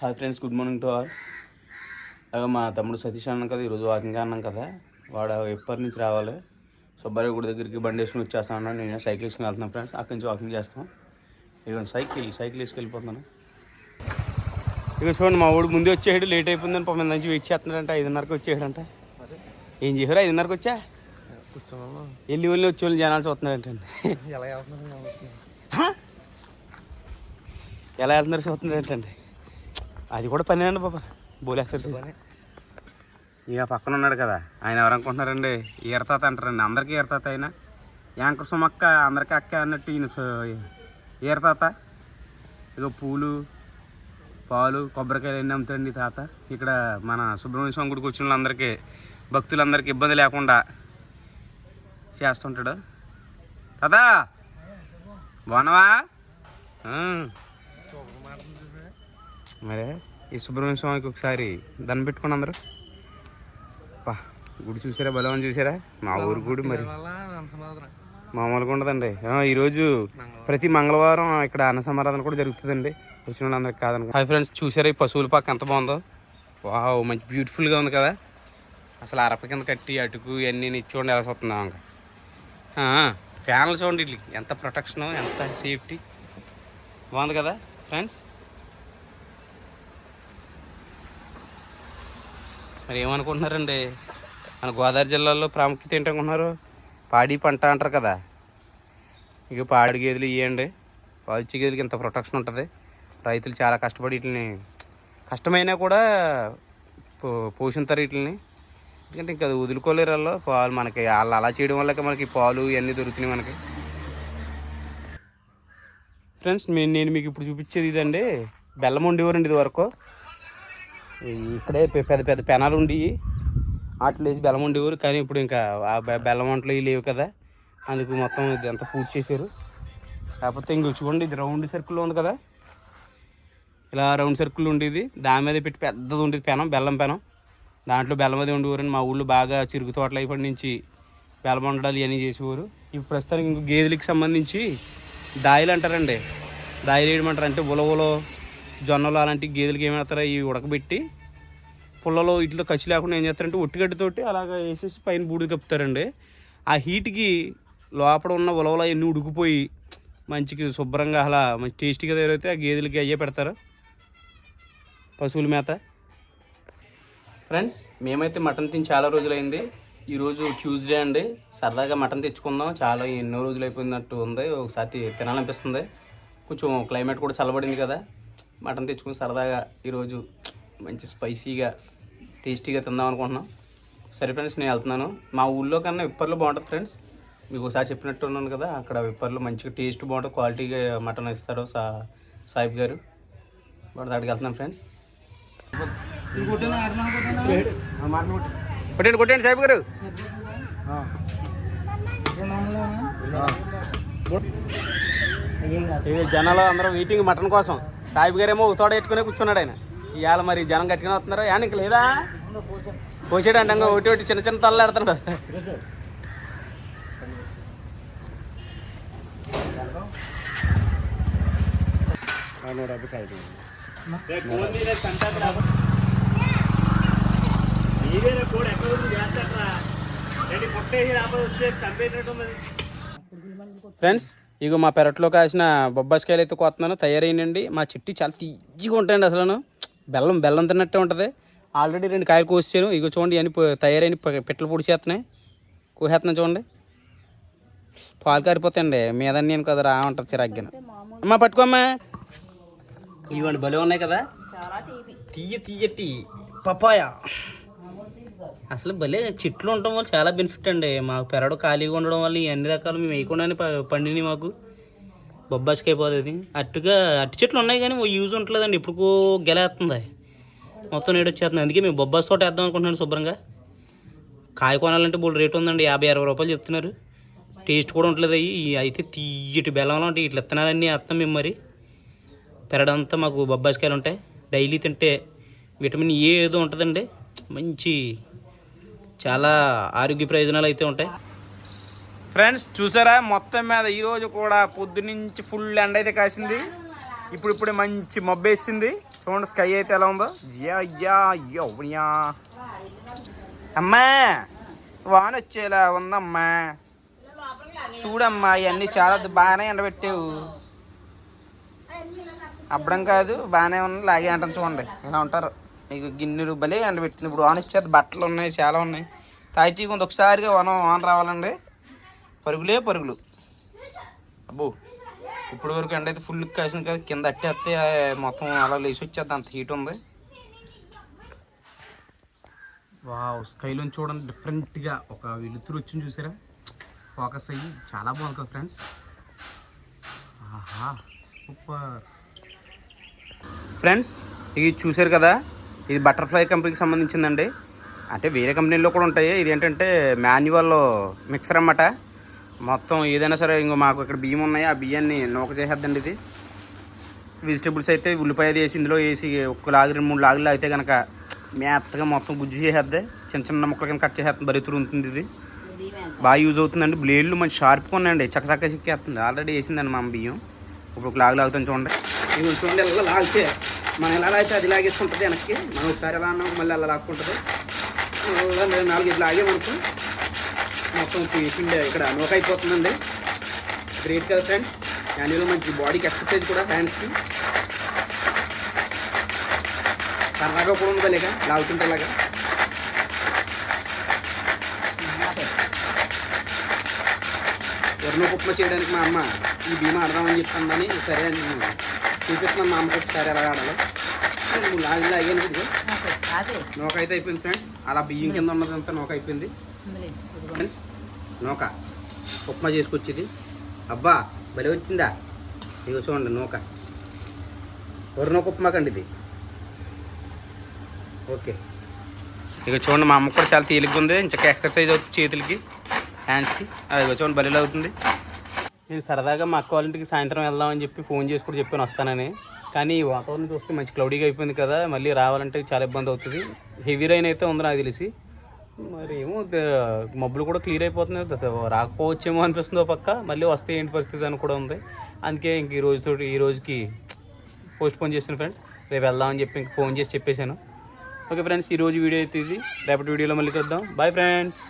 Hi friends good morning to all అలాగే మా తమ్ముడు సతీష్ అన్నాం కదా ఈరోజు వాకింగ్ అన్నాం కదా. వాడు ఎప్పటి నుంచి రావాలి? సుబ్బారావు గుడి దగ్గరికి బండి వేసుకుని వచ్చేస్తా ఉన్నాను నేను సైకిల్ వేసుకుని వెళ్తున్నాను ఫ్రెండ్స్ అక్కడి నుంచి వాకింగ్ చేస్తాం. ఇక సైకిల్ సైకిల్ వేసుకెళ్ళిపోతున్నాను ఇక చూడండి మా ఊడు ముందే వచ్చేసాడు. లేట్ అయిపోయిందని పాపం నుంచి వెయిట్ చేస్తున్నాడంట. ఐదున్నరకు వచ్చేసాడంట. ఏం చేశారు? ఐదున్నరకు వచ్చా? వెళ్ళి వెళ్ళి వచ్చి వాళ్ళు జనాలు చూస్తున్నాడంటండి ఎలా వెళ్తున్నారు చూస్తున్నారు ఏంటండి అది కూడా పని అండి బాబా. బోల్ ఎక్సర్సైజ్ ఇక పక్కన ఉన్నాడు కదా ఆయన ఎవరు అనుకుంటున్నారండి? ఈరతాత అంటారండి అందరికీ ఈరతాత ఆయన యాంకర్ సుమక్క అందరికీ అక్క అన్నట్టు ఈయన సు- ఈరతాత ఇక పూలు పాలు కొబ్బరికాయలు ఎన్ని అమ్ముతాడండి ఈ తాత? ఇక్కడ మన సుబ్రహ్మణ్య స్వామి గుడికి వచ్చిన వాళ్ళందరికీ భక్తులందరికీ ఇబ్బంది లేకుండా చేస్తుంటాడు. తాత! బాగున్నావా. మరే? ఈ సుబ్రహ్మణ్య స్వామికి ఒకసారి దండం పెట్టుకుని అందరూ. పా గుడి చూసారా? బలవని చూసారా? మా ఊరు గుడి మరి. మామూలుగా ఉండదండి. ఈరోజు ప్రతి మంగళవారం ఇక్కడ అన్న సమారాధన కూడా జరుగుతుందండి. వచ్చిన వాళ్ళందరికీ కాదనుకో హాయ్ ఫ్రెండ్స్ చూసారా ఈ పశువుల పాక ఎంత బాగుందో? వావ్ మంచి బ్యూటిఫుల్గా ఉంది కదా. అసలు అరప కింద కట్టి అటుకు ఇవన్నీ చూడండి ఎలా వస్తుందా ఇంకా ఫ్యాన్లు చూడండి ఇట్లా ఎంత ప్రొటెక్షన్ ఎంత సేఫ్టీ. బాగుంది కదా ఫ్రెండ్స్? మరి ఏమనుకుంటున్నారండి మన గోదావరి జిల్లాలో ప్రాముఖ్యత ఏంటనుకుంటున్నారు? పాడి పంట అంటారు కదా. ఇక పాడి గేదెలు ఇవ్వండి పాలిచ్చే గేదెలకి ఇంత ప్రొటెక్షన్ ఉంటుంది. రైతులు చాలా కష్టపడి వీటిని కష్టమైనా కూడా పో పోషిస్తారు వీటిని ఎందుకంటే ఇంకా అది వదులుకోలేరు వాళ్ళు పాలు మనకి వాళ్ళు అలా చేయడం వల్ల మనకి పాలు ఇవన్నీ దొరుకుతున్నాయి మనకి. ఫ్రెండ్స్ నేను నేను మీకు ఇప్పుడు చూపించేది ఇదండి. బెల్లం ఉండేవారండి ఇది వరకు ఇక్కడే పెద్ద పెద్ద పెనాలు ఉండి వాటిలో వేసి బెల్లం ఉండేవారు కానీ ఇప్పుడు ఇంకా ఆ బెల్లం వంటలు లేవు కదా. అందుకు మొత్తం ఇదంతా పూర్తి చేశారు. కాకపోతే ఇంక చూడండి ఇది రౌండ్ సర్కిల్లో ఉంది కదా. ఇలా రౌండ్ సర్కిల్ ఉండేది. దాని మీద పెట్టి పెద్దది ఉండేది పెనం బెల్లం పెనం. దాంట్లో బెల్లం అది ఉండేవారు మా ఊళ్ళో బాగా చిరుగు తోటలు అయిపోయి నుంచి బెల్లం వండడాలు ఇవన్నీ చేసేవారు. ఇప్పుడు ప్రస్తుతానికి ఇంక గేదెలకి సంబంధించి దాయిలు అంటారండి. దాయిలు వేయమంటారు అంటే ఉలవలో జొన్నలు అలాంటి గేదెలకి ఏమేస్తారో ఇవి ఉడకబెట్టి పుల్లలో ఇట్లా ఖర్చు లేకుండా ఏం చేస్తారంటే ఒట్టిగడ్డతోటి అలాగ వేసేసి పైన బూడిద కప్పుతారండి. ఆ హీట్కి లోపల ఉన్న ఉలవలు అవన్నీ ఉడికిపోయి మంచికి శుభ్రంగా అలా మంచి టేస్టీగా తయారైతే ఆ గేదెలకి అయ్యే పెడతారు. పశువుల మేత. ఫ్రెండ్స్ మేమైతే మటన్ తిని చాలా రోజులైంది. ఈరోజు ట్యూస్డే అండి. సరదాగా మటన్ తెచ్చుకుందాం. చాలా ఎన్నో రోజులు అయిపోయినట్టు ఉంది. ఒకసారి తినాలనిపిస్తుంది. కొంచెం క్లైమేట్ కూడా చల్లబడింది కదా. మటన్ తెచ్చుకుని సరదాగా ఈరోజు మంచి స్పైసీగా టేస్టీగా తిందాం అనుకుంటున్నాం. సరే ఫ్రెండ్స్ నేను వెళ్తున్నాను. మా ఊళ్ళో కన్నా విప్పర్లో బాగుంటుంది ఫ్రెండ్స్. మీకు ఒకసారి చెప్పినట్టు ఉన్నాను కదా అక్కడ విప్పర్లో మంచిగా టేస్ట్ బాగుంటుంది క్వాలిటీగా మటన్ ఇస్తాడు సా సాహిబ్ గారు. వాడు దాడికి వెళ్తున్నాను ఫ్రెండ్స్. కొట్టండి కొట్టండి సాహిబ్ గారు. జనాలు అందరూ వెయిటింగ్ మటన్ కోసం. సాహిబ్ గారేమో ఒక తోడ పెట్టుకునే కూర్చున్నాడు ఆయన. ఇవాళ మరి జనం గట్టిగా వస్తున్నారు. ఆయన ఇంక లేదా? పోసాడు అంటే ఇంకా ఒకటి ఒకటి చిన్న చిన్న తల్లు ఆడుతున్నాడు. ఫ్రెండ్స్ ఇక మా పెరట్లో కాసిన బొబ్బాసికాయలు అయితే కొత్తన్నాను తయారైనండి. మా చెట్టు చాలా తీయగా ఉంటాయండి అసలు బెల్లం బెల్లం తిన్నట్టే ఉంటుంది. ఆల్రెడీ రెండు కాయలు కోసాను ఇక చూడండి అని తయారైన పిట్టలు పొడి చేస్తున్నాయి. కోసేస్తున్నాయి చూడండి. పాలు కారిపోతాయండి. మీద నేను కదా రా ఉంటుంది చిరాగ్గాను అమ్మా పట్టుకోమ్మా ఇవ్వండి భలే ఉన్నాయి కదా. తీయ తీయటి పపాయ. అసలు భలే చెట్లు ఉండడం వల్ల చాలా బెనిఫిట్ అండి. మాకు పెరడు ఖాళీగా ఉండడం వల్ల అన్ని రకాలు మేము వేయకుండానే ప- పండినాయి మాకు. బొబ్బాసికాయ పోతుంది. అట్టుగా అట్టి చెట్లు ఉన్నాయి కానీ యూజ్ ఉండలేదండి ఇప్పుడుకో గెలేస్తుంది మొత్తం నేడు వచ్చేస్తుంది అందుకే మేము బొబ్బాస్ తోట వేద్దాం అనుకుంటున్నాను శుభ్రంగా. కాయ కొనాలంటే బోల్ రేట్ ఉందండి. యాభై అరవై రూపాయలు చెప్తున్నారు. టేస్ట్ కూడా ఉండలేదు అవి అయితే తీయటి బెల్లంలో ఉంటాయి ఇట్లా విత్తనాలన్నీ వేస్తాం మేము మరి. పెరడంతా మాకు బొబ్బాసికాయలు ఉంటాయి. డైలీ తింటే విటమిన్ ఏ ఏదో ఉంటుందండి. మంచి చాలా ఆరోగ్య ప్రయోజనాలు అయితే ఉంటాయి. ఫ్రెండ్స్ చూసారా? మొత్తం మీద ఈరోజు కూడా పొద్దునుంచి ఫుల్ ఎండ అయితే కాసింది. ఇప్పుడు ఇప్పుడే మంచి మబ్బు వేసింది. చూడండి స్కై అయితే ఎలా ఉందో. యా యా అమ్మా వాన వచ్చేలా ఉందమ్మా. చూడమ్మా ఇవన్నీ చాలా బాగానే ఎండబెట్టావు అబ్బడం కాదు బాగానే ఉన్నాయి లాగే అంటాను చూడండి ఇలా ఉంటారు. మీకు గిన్నెలు బలే ఎండబెట్టింది. ఇప్పుడు వాన వచ్చేది బట్టలు ఉన్నాయి చాలా ఉన్నాయి. తాయితీ కొంత ఒకసారిగా వాన వాన రావాలండి. పరుగులే పరుగులు. అబ్బో ఇప్పుడు వరకు ఎండ అయితే ఫుల్ కాసింది కదా కింద అట్టేస్తే మొత్తం అలా లేచి వచ్చేది అంత హీట్ ఉంది. వావ్ స్కైలో చూడండి డిఫరెంట్గా ఒక వెలుతురు వచ్చింది చూసారా? ఫోకస్ అయ్యి చాలా బాగుంది కదా ఫ్రెండ్స్. ఆహా సూపర్. ఫ్రెండ్స్ ఇది చూసారు కదా? ఇది బటర్ఫ్లై కంపెనీకి సంబంధించిందండి. అంటే వేరే కంపెనీలో కూడా ఉంటాయి. ఇది ఏంటంటే మాన్యువల్ మిక్సర్ అన్నమాట. మొత్తం ఏదైనా సరే ఇంకో మాకు ఇక్కడ బియ్యం ఉన్నాయి. ఆ బియ్యాన్ని నూక చేసేద్దండి ఇది. వెజిటేబుల్స్ అయితే ఉల్లిపాయ అది వేసి ఇందులో వేసి ఒక్క లాగి రెండు మూడు లాగులు అయితే కనుక మెత్తగా మొత్తం గుజ్జు చేసేద్ది. చిన్న చిన్న ముక్కలు కింద కట్ చేసేస్తుంది బరితురు తురుగుతుంది ఇది. బాగా యూజ్ అవుతుందండి. బ్లేడ్లు మంచి షార్ప్గా ఉన్నాయండి. చక్క చిక్కేస్తుంది. ఆల్రెడీ వేసిందండి మా బియ్యం. ఇప్పుడు ఒక లాగు లాగుతాను చూడండి. చూడండి లాగితే మనం ఎలా అయితే అది లాగేసుకుంటుంది వెనక్కి. మనం ఒకసారి ఎలా అన్నాం మళ్ళీ అలా లాక్కుంటుంది. నాలుగు ఇది లాగేమనుకో మొత్తం పిండి ఇక్కడ నూక అయిపోతుందండి గ్రేట్ కదా ఫ్రెండ్స్ దానిలో మంచి బాడీకి ఎక్సర్సైజ్ కూడా హ్యాండ్స్కి సరదాగా కూడా ఉంది లేక? లాగుతుంటేలాగా ఎవరినో కుప్ప చేయడానికి మా అమ్మ ఈ భీమా ఆడదామని చెప్తుందని సరే అని చూపిస్తున్నాను మా అమ్మకి ఒకసారి ఎలా ఆడాలో లాగాను ఇదిగో. నూక అయితే అయిపోయింది ఫ్రెండ్స్. అలా బియ్యం కింద ఉన్నదంతా నూక అయిపోయింది. ఫ్రెండ్స్ నూక. ఉప్మా చేసుకొచ్చేది. అబ్బా భలే వచ్చిందా? ఇగో చూడండి నూక. వరినూక ఉప్మా కండి ఇది. ఓకే. ఇక చూడండి మా అమ్మ కూడా చాలా తేలిగ్గా ఉంది. ఇంకా ఎక్సర్సైజ్ అవుతుంది చేతులకి హ్యాండ్స్కి అది చూడండి బలిలో అవుతుంది నేను సరదాగా మా అక్క వాళ్ళ ఇంటికి సాయంత్రం వెళ్దామని చెప్పి ఫోన్ చేసి కూడా చెప్పాను వస్తానని. కానీ ఈ వాతావరణం చూస్తే మంచి క్లౌడీగా అయిపోయింది కదా మళ్ళీ రావాలంటే చాలా ఇబ్బంది అవుతుంది. హెవీ రైన్ అయితే ఉంది నాకు తెలిసి. మరి ఏమో మబ్బులు కూడా క్లియర్ అయిపోతున్నాయి. రాకపోవచ్చేమో అనిపిస్తుంది ఒక పక్క. మళ్ళీ వస్తే ఏంటి పరిస్థితి అని కూడా ఉంది. అందుకే ఇంక ఈ రోజుతో ఈ రోజుకి పోస్ట్ పోన్ చేశాను ఫ్రెండ్స్ రేపు వెళ్దామని చెప్పి ఇంక ఫోన్ చేసి చెప్పేశాను. ఓకే ఫ్రెండ్స్ ఈ రోజు వీడియో అయితే ఇది. రేపటి వీడియోలో మళ్ళీ కలుద్దాం. Bye friends